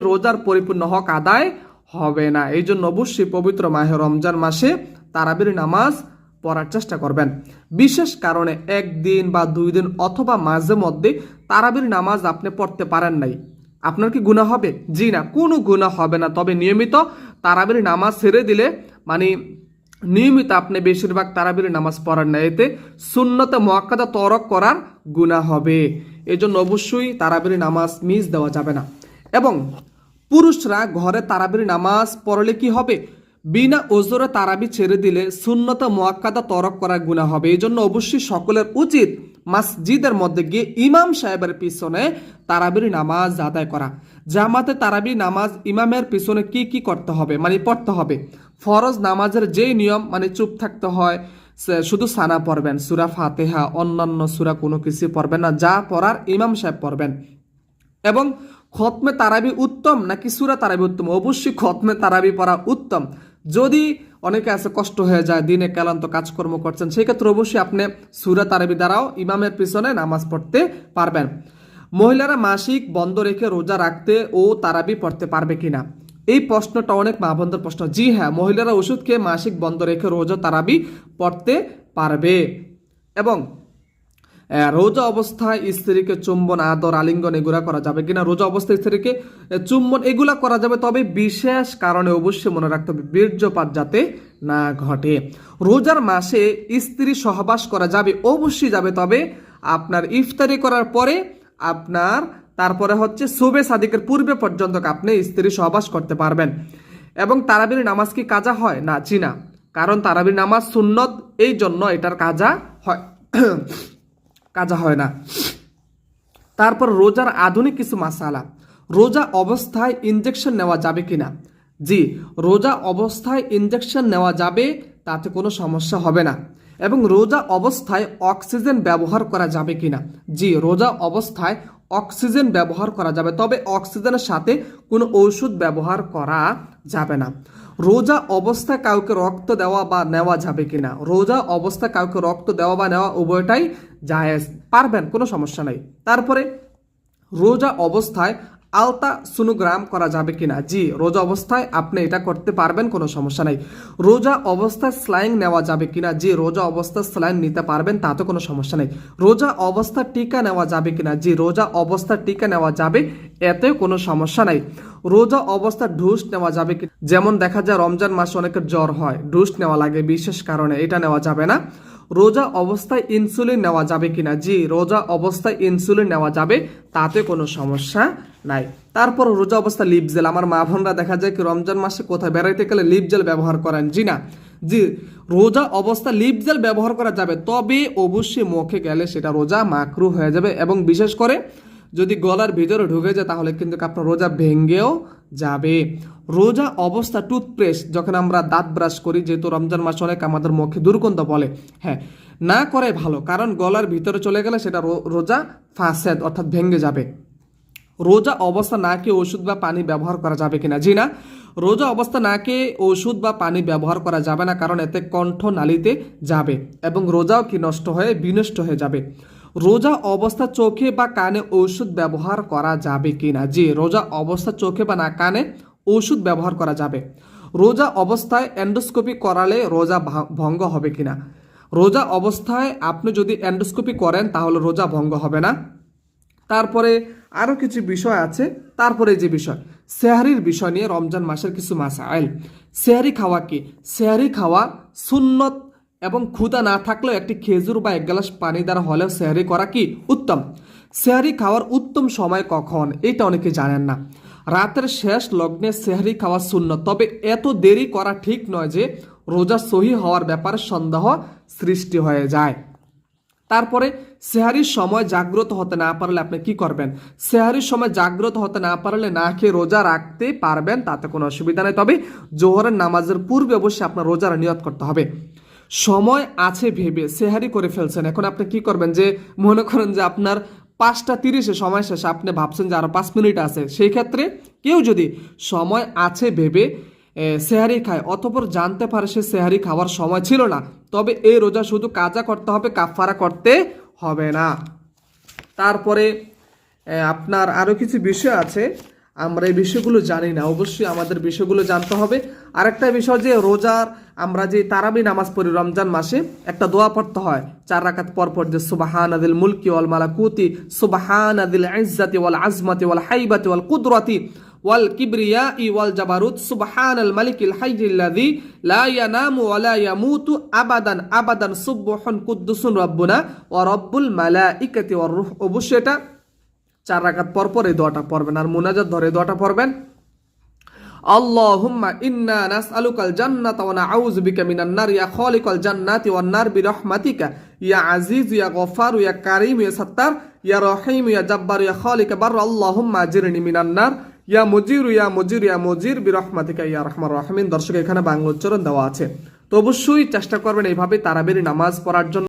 রোজার পরিপূর্ণ হক আদায় হবে না। এই জন্য অবশ্যই পবিত্র মাহে রমজান মাসে তারাবির নামাজ পড়ার চেষ্টা করবেন। বিশেষ কারণে একদিন বা দুই দিন অথবা মাঝে মধ্যে তারাবির নামাজ আপনি পড়তে পারেন নাই। আপনার কি গুণা হবে? জি না, কোনো গুণা হবে না। তবে নিয়মিত তারাবির নামাজ ছেড়ে দিলে মানে নিয়মিত আপনি বেশিরভাগ তারাবির নামাজ পড়ার না। এতে সুন্নতে মোয়াক্কাদা তরক করার গুণা হবে। এই জন্য অবশ্যই তারাবির নামাজ মিস দেওয়া যাবে না। এবং পুরুষরা ঘরে তারাবির নামাজ পড়লে কি হবে? বিনা ওজোরে তারাবি ছেড়ে দিলে সুন্নত মোয়াক্কাদা তরক করার গুণা হবে। এই জন্য অবশ্যই সকলের উচিত মসজিদের মধ্যে গিয়ে ইমাম সাহেবের পিছনে তারাবির নামাজ আদায় করা। জামাতে তারাবি নামাজ ইমামের পিছনে কি কি করতে হবে? মানে পড়তে হবে। ফরজ নামাজের যেই নিয়ম মানে চুপ থাকতে হয় শুধু সানা পড়বেন। সুরা ফাতেহা, অন্যান্য সুরা কোনো কিছু পড়বেন না, যা পড়ার ইমাম সাহেব পড়বেন। এবং খতমে তারাবি উত্তম নাকি সুরা তারাবি উত্তম? অবশ্যই খতমে তারাবি পড়া উত্তম। যদি অনেকে আছে, কষ্ট হয়ে যায়, দিনে ক্লান্ত কাজকর্ম করছেন সেই ক্ষেত্রে অবশ্যই আপনি সুরা তারাবি দ্বারাও ইমামের পিছনে নামাজ পড়তে পারবেন। মহিলারা মাসিক বন্ধ রেখে রোজা রাখতে ও তারাবি পড়তে পারবে কিনা? এই প্রশ্নটা অনেক মা প্রশ্ন। জি হ্যাঁ মহিলারা ওষুধ খেয়ে মাসিক বন্ধ রেখে রোজা তারাবি পড়তে পারবে। এবং রোজা অবস্থায় স্ত্রীকে চুম্বন, আদর, আলিঙ্গন এগুলা করা যাবে কিনা? রোজা অবস্থায় স্ত্রীকে চুম্বন এগুলা করা যাবে, তবে বিশেষ কারণে অবশ্যই মনে রাখতে হবে, বীর্যপাত যাতে না ঘটে। রোজার মাসে স্ত্রী সহবাস করা যাবে, অবশ্যই যাবে, তবে আপনার ইফতারি করার পরে আপনার, তারপরে হচ্ছে সুবে সাদিকের পূর্বে পর্যন্ত আপনি স্ত্রী সহবাস করতে পারবেন। এবং তারাবির নামাজ কি কাজা হয়? না, জি না। কারণ তারাবির নামাজ সুন্নত, এই জন্য এটার কাজা হয়। কাজা হয় না। তারপর রোজার আধুনিক কিছু মাসালা। রোজা অবস্থায় ইনজেকশন নেওয়া যাবে কি না জি, রোজা অবস্থায় ইনজেকশন নেওয়া যাবে, তাতে কোনো সমস্যা হবে না। এবং রোজা অবস্থায় অক্সিজেন ব্যবহার করা যাবে কিনা? জি, রোজা অবস্থায় অক্সিজেন ব্যবহার করা যাবে, তবে অক্সিজেনের সাথে কোনো ঔষধ ব্যবহার করা যাবে না। রোজা অবস্থা কাউকে রক্ত দেওয়া বা নেওয়া যাবে কিনা? রোজা অবস্থা কাউকে রক্ত দেওয়া বা নেওয়া উভয়টাই জায়েজ। পারবেন, কোনো সমস্যা নাই। তারপরে, রোজা অবস্থায় আলতা সোনোগ্রাম করা যাবে কিনা? জি, রোজা অবস্থায় আপনি এটা করতে পারবেন, কোনো সমস্যা নাই। রোজা অবস্থায় স্লাইং নেওয়া যাবে কিনা? জি, রোজা অবস্থায় স্লাইং নিতে পারবেন তাতে কোনো সমস্যা নেই। রোজা অবস্থায় টিকা নেওয়া যাবে কিনা? জি, রোজা অবস্থায় টিকা নেওয়া যাবে, এতেও কোনো সমস্যা নাই। রোজা অবস্থায় ঢুস নেওয়া যাবে যেমন দেখা যায় রমজান মাসে অনেকের জ্বর হয়, ঢুস নেওয়া লাগে বিশেষ কারণে, এটা নেওয়া যাবে না। রোজা অবস্থায় ইনসুলিন নেওয়া যাবে কিনা? জি, রোজা অবস্থায় ইনসুলিন নেওয়া যাবে, তাতে কোনো সমস্যা নাই। তারপর রোজা অবস্থায় লিপ জেল আমার মা বোনরা দেখা যায় কি, রমজান মাসে কোথায় বেড়াইতে গেলে লিপ জেল ব্যবহার করেন? জি না। জি, রোজা অবস্থা লিপ জেল ব্যবহার করা যাবে, তবে অবশ্যই মুখে গেলে সেটা রোজা মাকরু হয়ে যাবে এবং বিশেষ করে যদি গলার ভিতরে ঢুকে যায়, তাহলে কিন্তু আপনার রোজা ভেঙ্গেও যাবে। রোজা অবস্থা টুথপেস্ট যখন আমরা দাঁত ব্রাশ করি, যেহেতু রমজান মাস অনেক আমাদের মুখে দুর্গন্ধ বলে। হ্যাঁ না করে ভালো, কারণ গলার ভিতরে চলে গেলে সেটা রোজা ফাসেদ, অর্থাৎ ভেঙে যাবে। রোজা অবস্থা না খেয়ে ওষুধ বা পানি ব্যবহার করা যাবে কিনা? জি না, রোজা অবস্থা না খেয়ে ওষুধ বা পানি ব্যবহার করা যাবে না, কারণ এতে কণ্ঠ নালীতে যাবে এবং রোজাও কি নষ্ট হয়ে, বিনষ্ট হয়ে যাবে। রোজা অবস্থা চোখে বা কানে ঔষধ ব্যবহার করা যাবে কিনা? জি, রোজা অবস্থা চোখে বা না কানে ওষুধ ব্যবহার করা যাবে। রোজা অবস্থায় অ্যান্ডোস্কোপি করালে রোজা ভঙ্গ হবে কিনা? রোজা অবস্থায় আপনি যদি এন্ডোস্কোপি করেন, তাহলে রোজা ভঙ্গ হবে না। তারপরে আরও কিছু বিষয় আছে। তারপরে যে বিষয়, সেহারির বিষয় নিয়ে রমজান মাসের কিছু মাসাইল। সেহারি খাওয়া কি? সেহারি খাওয়া সুন্নত এবং ক্ষুধা না থাকলেও একটি খেজুর বা এক গ্লাস পানি দ্বারা হলেও সেহারি করা কি? উত্তম। সেহারি খাওয়ার উত্তম সময় কখন? এটা অনেকে জানেন না। রাতের শেষ লগ্নে সেহারি খাওয়া শূন্য। তবে এত দেরি করা ঠিক নয় যে রোজা সহি হওয়ার ব্যাপারে সন্দেহ সৃষ্টি হয়ে যায়। তারপরে, সেহারির সময় জাগ্রত হতে না পারলে আপনি কি করবেন? সেহারির সময় জাগ্রত হতে না পারলে না খেয়ে রোজা রাখতে পারবেন, তাতে কোনো অসুবিধা নেই। তবে জোহরের নামাজের পূর্বে অবশ্যই আপনার রোজার নিয়ত করতে হবে। সময় আছে ভেবে সেহারি করে ফেলছেন। এখন আপনি কি করবেন যে, মনে করেন যে আপনার পাঁচটা তিরিশে সময় শেষে আপনি ভাবছেন যে আরও পাঁচ মিনিট আছে। সেই ক্ষেত্রে কেউ যদি সময় আছে ভেবে সেহারি খায় অতপর জানতে পারে সে সেহারি খাওয়ার সময় ছিল না। তবে এই রোজা শুধু কাজা করতে হবে কাফারা করতে হবে না। তারপরে আপনার আরও কিছু বিষয় আছে। আমরা এই বিষয়গুলো জানি না। অবশ্যই আমাদের বিষয়গুলো জানতে হবে। আরেকটা বিষয় যে রোজার আমরা যে তারাবি নামাজ পড়ি রমজান মাসে, একটা দোয়া পড়তে হয়। চার রাকাত পর পর যে সুবাহান আদিল মুলকি ওয়াল মালাকুতি সুবাহান আদিল ইজ্জাতি ওয়াল আজমাতি ওয়াল হাইবাতি ওয়াল কুদরাতি ওয়াল কিবরিয়া ই ওয়াল জাবারুত সুবহান আল মালিকিল হাইয়িল্লাযী লা ইয়ানামু ওয়া লা ইয়ামুতু আবাদান আবাদান সুবহুন কুদ্দুসুন রাব্বুনা ওয়া রাব্বুল মালাইকাতি ওয়ার রূহ। অবশ্যই এটা চার রাকাত পর পর এই দোয়াটা পড়বেন, আর মুনাজাত ধরে এই দোয়াটা পড়বেন। আল্লাহুম্মা ইন্না নাসআলুকাল জান্নাতা ওয়া নাউযু বিকা মিনান নার, ইয়া খালিকাল জান্নাতি ওয়ান নার বিরহমাতিকা, ইয়া আজিজ, ইয়া গফার, ইয়া কারীম, ইয়া সাত্তার, ইয়া রহিম, ইয়া জাব্বার, ইয়া খালিক বার আল্লাহুম্মা আজিরনি মিনান নার, ইয়া মুজির ইয়া মুজির ইয়া মুজির বিরহমাতিকা, ইয়া রহমান রহমিন। দর্শক, এখানে বাংলা উচ্চারণ দেওয়া আছে। তো অবশ্যই চেষ্টা করবেন এইভাবে তারাবির নামাজ পড়ার জন্য।